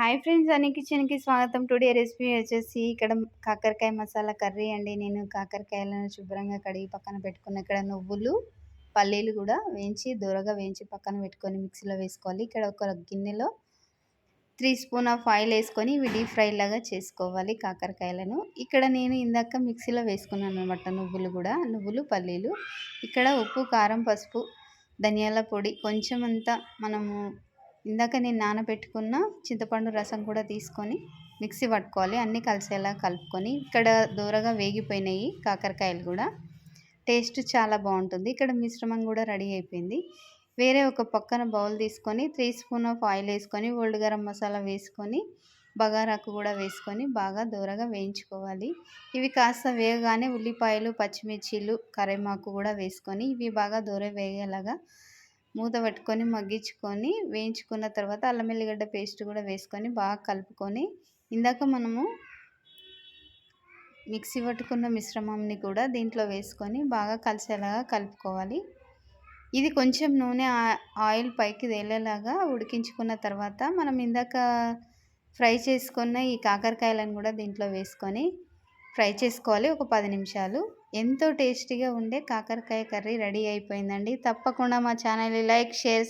Hi friends అన్ని కిచెన్కి స్వాగతం. టుడే రెసిపీ వచ్చేసి ఇక్కడ కాకరకాయ మసాలా కర్రీ అండి. నేను కాకరకాయలను శుభ్రంగా కడిగి పక్కన పెట్టుకున్న ఇక్కడ నువ్వులు పల్లీలు కూడా వేయించి దూరగా వేయించి పక్కన పెట్టుకొని మిక్సీలో వేసుకోవాలి. ఇక్కడ ఒక గిన్నెలో త్రీ స్పూన్ ఆఫ్ ఆయిల్ వేసుకొని ఇవి డీప్ ఫ్రై లాగా చేసుకోవాలి కాకరకాయలను. ఇక్కడ నేను ఇందాక మిక్సీలో వేసుకున్నాను అనమాట నువ్వులు కూడా నువ్వులు పల్లీలు. ఇక్కడ ఉప్పు కారం పసుపు ధనియాల పొడి కొంచెం అంతా మనము ఇందాక నేను నానబెట్టుకున్న చింతపండు రసం కూడా తీసుకొని మిక్సీ పట్టుకోవాలి. అన్నీ కలిసేలా కలుపుకొని ఇక్కడ దూరగా వేగిపోయినాయి కాకరకాయలు కూడా. టేస్ట్ చాలా బాగుంటుంది. ఇక్కడ మిశ్రమం కూడా రెడీ అయిపోయింది. వేరే ఒక పక్కన బౌల్ తీసుకొని త్రీ స్పూన్ ఆఫ్ ఆయిల్ వేసుకొని ఓల్డ్ గరం మసాలా వేసుకొని బగారాకు కూడా వేసుకొని బాగా దూరగా వేయించుకోవాలి. ఇవి కాస్త వేగగానే ఉల్లిపాయలు పచ్చిమిర్చీలు కరేమాకు కూడా వేసుకొని ఇవి బాగా దూర వేగేలాగా మూత పట్టుకొని మగ్గించుకొని వేయించుకున్న తర్వాత అల్లం వెల్లిగడ్డ పేస్ట్ కూడా వేసుకొని బాగా కలుపుకొని ఇందాక మనము మిక్సీ పట్టుకున్న మిశ్రమంని కూడా దీంట్లో వేసుకొని బాగా కలిసేలాగా కలుపుకోవాలి. ఇది కొంచెం నూనె ఆయిల్ పైకి తేలేలాగా ఉడికించుకున్న తర్వాత మనం ఇందాక ఫ్రై చేసుకున్న ఈ కాకరకాయలను కూడా దీంట్లో వేసుకొని ఫ్రై చేసుకోవాలి ఒక పది నిమిషాలు. ఎంతో టేస్టీగా ఉండే కాకరకాయ కర్రీ రెడీ అయిపోయిందండి. తప్పకుండా మా ఛానల్ని లైక్ షేర్